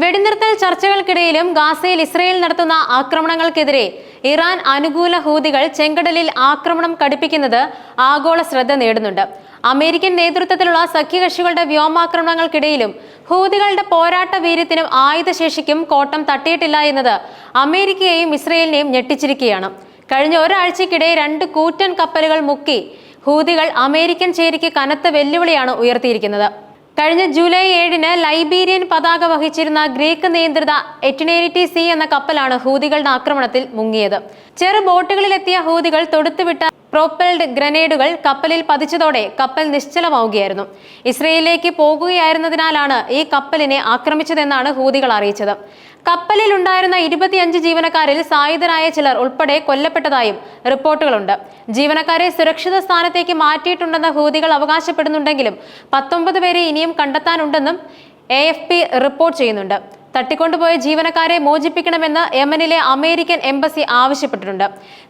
വെടിനിർത്തൽ ചർച്ചകൾക്കിടയിലും ഗാസയിൽ ഇസ്രയേൽ നടത്തുന്ന ആക്രമണങ്ങൾക്കെതിരെ ഇറാൻ അനുകൂല ഹൂതികൾ ചെങ്കടലിൽ ആക്രമണം കടുപ്പിക്കുന്നത് ആഗോള ശ്രദ്ധ നേടുന്നുണ്ട്. അമേരിക്കൻ നേതൃത്വത്തിലുള്ള സഖ്യകക്ഷികളുടെ വ്യോമാക്രമണങ്ങൾക്കിടയിലും ഹൂതികളുടെ പോരാട്ട വീര്യത്തിനും ആയുധശേഷിക്കും കോട്ടം തട്ടിയിട്ടില്ല എന്നത് അമേരിക്കയെയും ഇസ്രയേലിനെയും ഞെട്ടിച്ചിരിക്കുകയാണ്. കഴിഞ്ഞ ഒരാഴ്ചക്കിടെ രണ്ട് കൂറ്റൻ കപ്പലുകൾ മുക്കി ഹൂതികൾ അമേരിക്കൻ ചേരിക്ക് കനത്ത വെല്ലുവിളിയാണ് ഉയർത്തിയിരിക്കുന്നത്. കഴിഞ്ഞ ജൂലൈ ഏഴിന് ലൈബീരിയൻ പതാക വഹിച്ചിരുന്ന ഗ്രീക്ക് നിയന്ത്രിത എറ്റിനേരിറ്റി സി എന്ന കപ്പലാണ് ഹൂതികളുടെ ആക്രമണത്തിൽ മുങ്ങിയത്. ചെറു ബോട്ടുകളിലെത്തിയ ഹൂതികൾ തൊടുത്തുവിട്ട പ്രൊപ്പൽഡ് ഗ്രനേഡുകൾ കപ്പലിൽ പതിച്ചതോടെ കപ്പൽ നിശ്ചലമാവുകയായിരുന്നു. ഇസ്രയേലിലേക്ക് പോകുകയായിരുന്നതിനാലാണ് ഈ കപ്പലിനെ ആക്രമിച്ചതെന്നാണ് ഹൂതികൾ അറിയിച്ചത്. കപ്പലിൽ ഉണ്ടായിരുന്ന ഇരുപത്തിയഞ്ച് ജീവനക്കാരിൽ സായുധരായ ചിലർ ഉൾപ്പെടെ കൊല്ലപ്പെട്ടതായും റിപ്പോർട്ടുകളുണ്ട്. ജീവനക്കാരെ സുരക്ഷിത സ്ഥാനത്തേക്ക് മാറ്റിയിട്ടുണ്ടെന്ന ഹൂതികൾ അവകാശപ്പെടുന്നുണ്ടെങ്കിലും പത്തൊമ്പത് പേരെ ഇനിയും കണ്ടെത്താനുണ്ടെന്നും എ റിപ്പോർട്ട് ചെയ്യുന്നുണ്ട്. തട്ടിക്കൊണ്ടുപോയ ജീവനക്കാരെ മോചിപ്പിക്കണമെന്ന് യമനിലെ അമേരിക്കൻ എംബസി ആവശ്യപ്പെട്ടിട്ടുണ്ട്.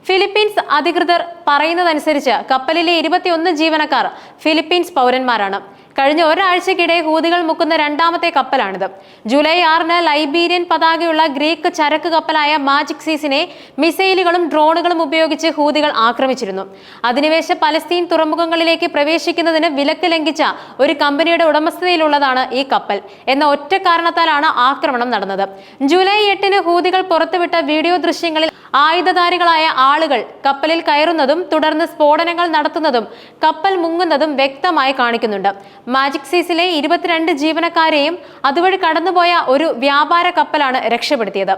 ഫിലിപ്പീൻസ് അധികൃതർ പറയുന്നതനുസരിച്ച് കപ്പലിലെ ഇരുപത്തിയൊന്ന് ജീവനക്കാർ ഫിലിപ്പീൻസ് പൗരന്മാരാണ്. കഴിഞ്ഞ ഒരാഴ്ചക്കിടെ ഹൂതികൾ മുക്കുന്ന രണ്ടാമത്തെ കപ്പലാണിത്. ജൂലൈ ആറിന് ലൈബീരിയൻ പതാകയുള്ള ഗ്രീക്ക് ചരക്ക് കപ്പലായ മാജിക് സീസിനെ മിസൈലുകളും ഡ്രോണുകളും ഉപയോഗിച്ച് ഹൂതികൾ ആക്രമിച്ചിരുന്നു. അധിനിവേശ പലസ്തീൻ തുറമുഖങ്ങളിലേക്ക് പ്രവേശിക്കുന്നതിന് വിലക്ക് ലംഘിച്ച ഒരു കമ്പനിയുടെ ഉടമസ്ഥതയിലുള്ളതാണ് ഈ കപ്പൽ. എന്ന ഒറ്റ കാരണത്താലാണ് ആക്രമണം നടന്നത്. ജൂലൈ എട്ടിന് ഹൂതികൾ പുറത്തുവിട്ട വീഡിയോ ദൃശ്യങ്ങളിൽ ആയുധധാരികളായ ആളുകൾ കപ്പലിൽ കയറുന്നതും തുടർന്ന് സ്ഫോടനങ്ങൾ നടത്തുന്നതും കപ്പൽ മുങ്ങുന്നതും വ്യക്തമായി കാണിക്കുന്നുണ്ട്. മാജിക് സീസിലെ ഇരുപത്തിരണ്ട് ജീവനക്കാരെയും അതുവഴി കടന്നുപോയ ഒരു വ്യാപാര കപ്പലാണ് രക്ഷപ്പെടുത്തിയത്.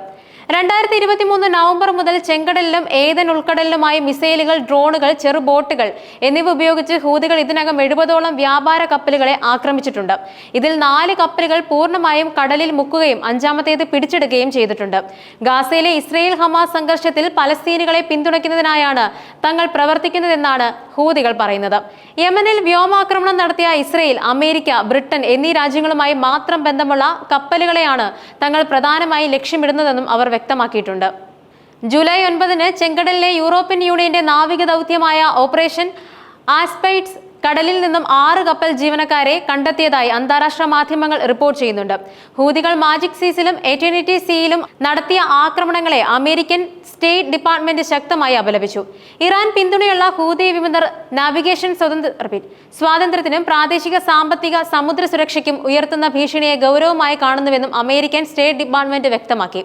രണ്ടായിരത്തി ഇരുപത്തി മൂന്ന് നവംബർ മുതൽ ചെങ്കടലിലും ഏതൻ ഉൾക്കടലിലുമായി മിസൈലുകൾ ഡ്രോണുകൾ ചെറുബോട്ടുകൾ എന്നിവ ഉപയോഗിച്ച് ഹൂതികൾ ഇതിനകം എഴുപതോളം വ്യാപാര കപ്പലുകളെ ആക്രമിച്ചിട്ടുണ്ട്. ഇതിൽ നാല് കപ്പലുകൾ പൂർണമായും കടലിൽ മുക്കുകയും അഞ്ചാമത്തേത് പിടിച്ചെടുക്കുകയും ചെയ്തിട്ടുണ്ട്. ഗാസയിലെ ഇസ്രയേൽ ഹമാസ് സംഘർഷത്തിൽ പലസ്തീനുകളെ പിന്തുണയ്ക്കുന്നതിനായാണ് തങ്ങൾ പ്രവർത്തിക്കുന്നതെന്നാണ് ഹൂതികൾ പറയുന്നത്. യമനിൽ വ്യോമാക്രമണം നടത്തിയ ഇസ്രയേൽ അമേരിക്ക ബ്രിട്ടൻ എന്നീ രാജ്യങ്ങളുമായി മാത്രം ബന്ധമുള്ള കപ്പലുകളെയാണ് തങ്ങൾ പ്രധാനമായി ലക്ഷ്യമിടുന്നതെന്നും അവർ വ്യക്തമാക്കിയിട്ടുണ്ട്. ജൂലൈ ഒൻപതിന് ചെങ്കടലിലെ യൂറോപ്യൻ യൂണിയന്റെ നാവിക ദൗത്യമായ ഓപ്പറേഷൻ ആസ്പൈറ്റ്സ് കടലിൽ നിന്നും ആറ് കപ്പൽ ജീവനക്കാരെ കണ്ടെത്തിയതായി അന്താരാഷ്ട്ര മാധ്യമങ്ങൾ റിപ്പോർട്ട് ചെയ്യുന്നുണ്ട്. ഹൂതികൾ മാജിക് സീസിലും എറ്റേണിറ്റി സീയിലും നടത്തിയ ആക്രമണങ്ങളെ അമേരിക്കൻ സ്റ്റേറ്റ് ഡിപ്പാർട്ട്മെന്റ് ശക്തമായി അപലപിച്ചു. ഇറാൻ പിന്തുണയുള്ള ഹൂതി വിമതർ നാവിഗേഷൻ സ്വതന്ത്ര സ്വാതന്ത്ര്യത്തിനും പ്രാദേശിക സാമ്പത്തിക സമുദ്ര സുരക്ഷയ്ക്കും ഉയർത്തുന്ന ഭീഷണിയെ ഗൗരവമായി കാണുന്നുവെന്നും അമേരിക്കൻ സ്റ്റേറ്റ് ഡിപ്പാർട്ട്മെന്റ് വ്യക്തമാക്കി.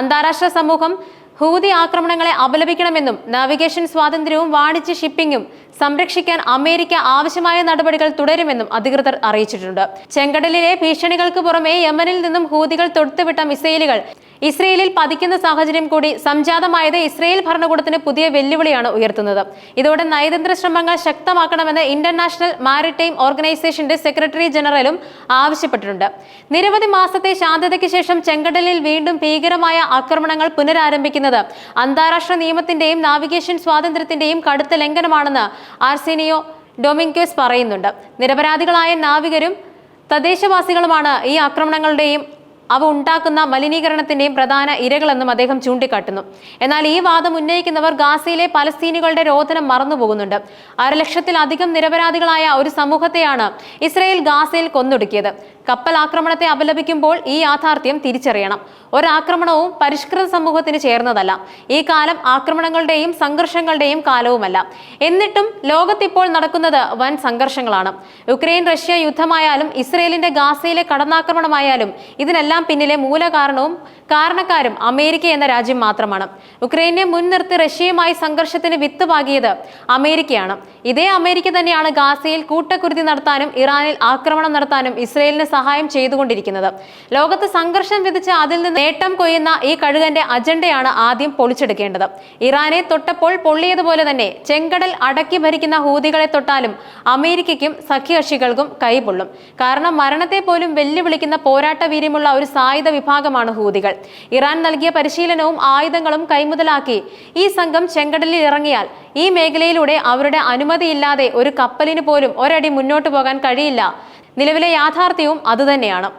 അന്താരാഷ്ട്ര സമൂഹം ഹൂതി ആക്രമണങ്ങളെ അപലപിക്കണമെന്നും നാവിഗേഷൻ സ്വാതന്ത്ര്യവും വാണിജ്യ ഷിപ്പിംഗും സംരക്ഷിക്കാൻ അമേരിക്ക ആവശ്യമായ നടപടികൾ തുടരുമെന്നും അധികൃതർ അറിയിച്ചിട്ടുണ്ട്. ചെങ്കടലിലെ ഭീഷണികൾക്ക് പുറമെ യമനിൽ നിന്നും ഹൂതികൾ തൊടുത്തുവിട്ട മിസൈലുകൾ ഇസ്രയേലിൽ പതിക്കുന്ന സാഹചര്യം കൂടി സംജാതമായത് ഇസ്രയേൽ ഭരണകൂടത്തിന് പുതിയ വെല്ലുവിളിയാണ് ഉയർത്തുന്നത്. ഇതോടെ നയതന്ത്ര ശ്രമങ്ങൾ ശക്തമാക്കണമെന്ന് ഇന്റർനാഷണൽ മാരിടൈം ഓർഗനൈസേഷന്റെ സെക്രട്ടറി ജനറലും ആവശ്യപ്പെട്ടിട്ടുണ്ട്. നിരവധി മാസത്തെ ശാന്തതയ്ക്ക് ശേഷം ചെങ്കടലിൽ വീണ്ടും ഭീകരമായ ആക്രമണങ്ങൾ പുനരാരംഭിക്കുന്നത് അന്താരാഷ്ട്ര നിയമത്തിന്റെയും നാവിഗേഷൻ സ്വാതന്ത്ര്യത്തിന്റെയും കടുത്ത ലംഘനമാണെന്ന് ആർസേനിയോ ഡൊമിങ്കോസ് പറയുന്നുണ്ട്. നിരപരാധികളായ നാവികരും തദ്ദേശവാസികളുമാണ് ഈ ആക്രമണങ്ങളുടെയും അവ ഉണ്ടാക്കുന്ന മലിനീകരണത്തിന്റെയും പ്രധാന ഇരകളെന്നും അദ്ദേഹം ചൂണ്ടിക്കാട്ടുന്നു. എന്നാൽ ഈ വാദം ഉന്നയിക്കുന്നവർ ഗാസയിലെ പലസ്തീനികളുടെ രോധനം മറന്നുപോകുന്നുണ്ട്. അരലക്ഷത്തിലധികം നിരപരാധികളായ ഒരു സമൂഹത്തെയാണ് ഇസ്രയേൽ ഗാസയിൽ കൊന്നൊടുക്കിയത്. കപ്പൽ ആക്രമണത്തെ അപലപിക്കുമ്പോൾ ഈ യാഥാർത്ഥ്യം തിരിച്ചറിയണം. ഒരാക്രമണവും പരിഷ്കൃത സമൂഹത്തിന് ചേർന്നതല്ല. ഈ കാലം ആക്രമണങ്ങളുടെയും സംഘർഷങ്ങളുടെയും കാലവുമല്ല. എന്നിട്ടും ലോകത്തിപ്പോൾ നടക്കുന്നത് വൻ സംഘർഷങ്ങളാണ്. യുക്രൈൻ റഷ്യ യുദ്ധമായാലും ഇസ്രയേലിന്റെ ഗാസയിലെ കടന്നാക്രമണമായാലും ഇതിനെല്ലാം പിന്നിലെ മൂലകാരണവും കാരണക്കാരും അമേരിക്ക എന്ന രാജ്യം മാത്രമാണ്. ഉക്രൈനെ മുൻനിർത്തി റഷ്യയുമായി സംഘർഷത്തിന് വിത്ത് പാകിയത് അമേരിക്കയാണ്. ഇതേ അമേരിക്ക തന്നെയാണ് ഗാസയിൽ കൂട്ടക്കുരുതി നടത്താനും ഇറാനിൽ ആക്രമണം നടത്താനും ഇസ്രയേലിന് സഹായം ചെയ്തുകൊണ്ടിരിക്കുന്നത്. ലോകത്ത് സംഘർഷം വിധിച്ച് അതിൽ നിന്ന് നേട്ടം കൊയ്യുന്ന ഈ കഴുകന്റെ അജണ്ടയാണ് ആദ്യം പൊളിച്ചെടുക്കേണ്ടത്. ഇറാനെ തൊട്ടപ്പോൾ പൊള്ളിയതുപോലെ തന്നെ ചെങ്കടൽ അടക്കി ഭരിക്കുന്ന ഹൂതികളെ തൊട്ടാലും അമേരിക്കയ്ക്കും സഖ്യകക്ഷികൾക്കും കൈപൊള്ളും കാരണം മരണത്തെ പോലും വെല്ലുവിളിക്കുന്ന പോരാട്ട വീര്യമുള്ള ഒരു സായുധ വിഭാഗമാണ് ഹൂതികൾ. ഇറാൻ നൽകിയ പരിശീലനവും ആയുധങ്ങളും കൈമുതലാക്കി ഈ സംഘം ചെങ്കടലിൽ ഇറങ്ങിയാൽ ഈ മേഖലയിലൂടെ അവരുടെ അനുമതിയില്ലാതെ ഒരു കപ്പലിന് പോലും ഒരടി മുന്നോട്ട് പോകാൻ കഴിയില്ല. നിലവിലെ യാഥാർത്ഥ്യവും അതുതന്നെയാണ്.